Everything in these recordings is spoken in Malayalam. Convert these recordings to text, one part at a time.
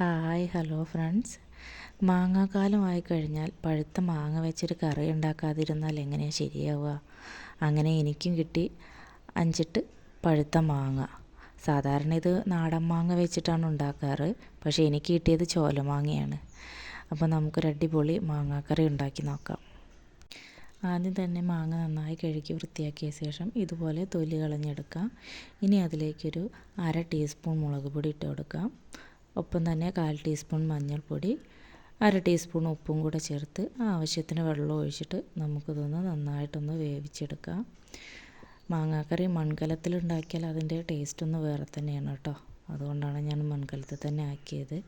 Hi hello friends. മാങ്ങാക്കാലമായി കഴിഞ്ഞാൽ പഴുത്ത മാങ്ങ വെച്ചൊരു കറി ഉണ്ടാക്കാതിരുന്നാൽ എങ്ങനെയാണ് ശരിയാവുക? അങ്ങനെ എനിക്കും കിട്ടി അഞ്ചിട്ട് പഴുത്ത മാങ്ങ. സാധാരണ ഇത് നാടൻ മാങ്ങ വെച്ചിട്ടാണ് ഉണ്ടാക്കാറ്. പക്ഷേ എനിക്ക് കിട്ടിയത് ചോലമാങ്ങയാണ് അപ്പോൾ നമുക്കൊരു അടിപൊളി മാങ്ങാക്കറി ഉണ്ടാക്കി നോക്കാം. ആദ്യം തന്നെ മാങ്ങ നന്നായി കഴുകി വൃത്തിയാക്കിയ ശേഷം ഇതുപോലെ തൊലി കളഞ്ഞെടുക്കാം. ഇനി അതിലേക്കൊരു അര ടീസ്പൂൺ മുളക് പൊടി ഇട്ട് കൊടുക്കാം. ഒപ്പം തന്നെ കാൽ ടീസ്പൂൺ മഞ്ഞൾപ്പൊടി അര ടീസ്പൂൺ ഉപ്പും കൂടെ ചേർത്ത് ആവശ്യത്തിന് വെള്ളം ഒഴിച്ചിട്ട് നമുക്കിതൊന്ന് നന്നായിട്ടൊന്ന് വേവിച്ചെടുക്കാം. മാങ്ങാക്കറി മൺകലത്തിൽ ഉണ്ടാക്കിയാൽ അതിന്റെ ടേസ്റ്റ് ഒന്ന് വേറെ തന്നെയാണ് കേട്ടോ. അതുകൊണ്ടാണ് ഞാൻ മൺകലത്തിൽ തന്നെ ആക്കിയത്.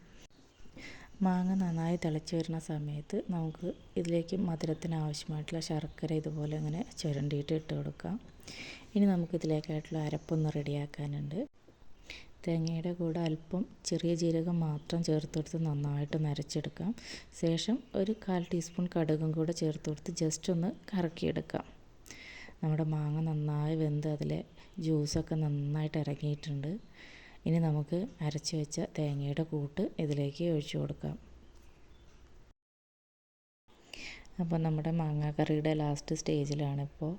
മാങ്ങ നന്നായി തിളച്ച് വരുന്ന സമയത്ത് നമുക്ക് ഇതിലേക്ക് മധുരത്തിന് ആവശ്യമായിട്ടുള്ള ശർക്കര ഇതുപോലെ ഇങ്ങനെ ചുരണ്ടിയിട്ട് ഇട്ട് കൊടുക്കാം. ഇനി നമുക്കിതിലേക്കായിട്ടുള്ള അരപ്പൊന്ന് റെഡിയാക്കാനുണ്ട്. തേങ്ങയുടെ കൂടെ അല്പം ചെറിയ ജീരകം മാത്രം ചേർത്ത് കൊടുത്ത് നന്നായിട്ട് നരച്ചെടുക്കാം. ശേഷം ഒരു കാൽ ടീസ്പൂൺ കടുകും കൂടെ ചേർത്ത് കൊടുത്ത് ജസ്റ്റ് ഒന്ന് കറക്കിയെടുക്കാം. നമ്മുടെ മാങ്ങ നന്നായി വെന്ത് അതിലെ ജ്യൂസൊക്കെ നന്നായിട്ട് ഇറങ്ങിയിട്ടുണ്ട്. ഇനി നമുക്ക് അരച്ച് വെച്ച തേങ്ങയുടെ കൂട്ട് ഇതിലേക്ക് ഒഴിച്ചു കൊടുക്കാം. അപ്പോൾ നമ്മുടെ മാങ്ങാക്കറിയുടെ ലാസ്റ്റ് സ്റ്റേജിലാണ് ഇപ്പോൾ.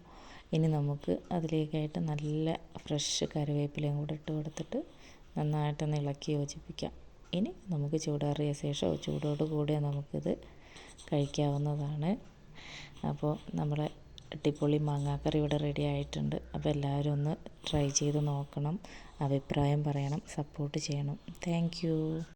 ഇനി നമുക്ക് അതിലേക്കായിട്ട് നല്ല ഫ്രഷ് കറിവേപ്പിലയും കൂടെ ഇട്ട് കൊടുത്തിട്ട് നന്നായിട്ടൊന്ന് ഇളക്കി യോജിപ്പിക്കാം. ഇനി നമുക്ക് ചൂടാറിയ ശേഷം ചൂടോട് കൂടി നമുക്കിത് കഴിക്കാവുന്നതാണ്. അപ്പോൾ നമ്മുടെ അടിപൊളി മാങ്ങാക്കറി ഇവിടെ റെഡി ആയിട്ടുണ്ട്. അപ്പോൾ എല്ലാവരും ഒന്ന് ട്രൈ ചെയ്ത് നോക്കണം അഭിപ്രായം പറയണം സപ്പോർട്ട് ചെയ്യണം. താങ്ക്